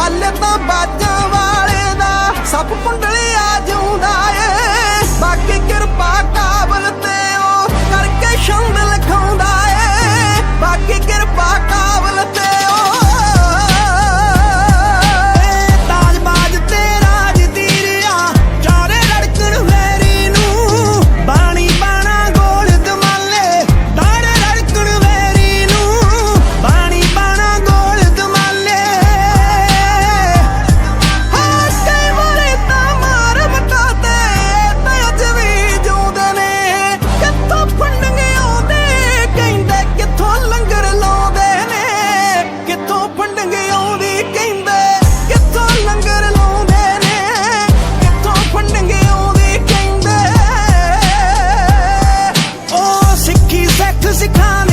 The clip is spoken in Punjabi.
ਹੱਲ ਤਾਂ ਬਾਜਾਂ ਵਾਲੇ ਦਾ ਸਭ ਕੁੰਡਲੇ ਆ music coming.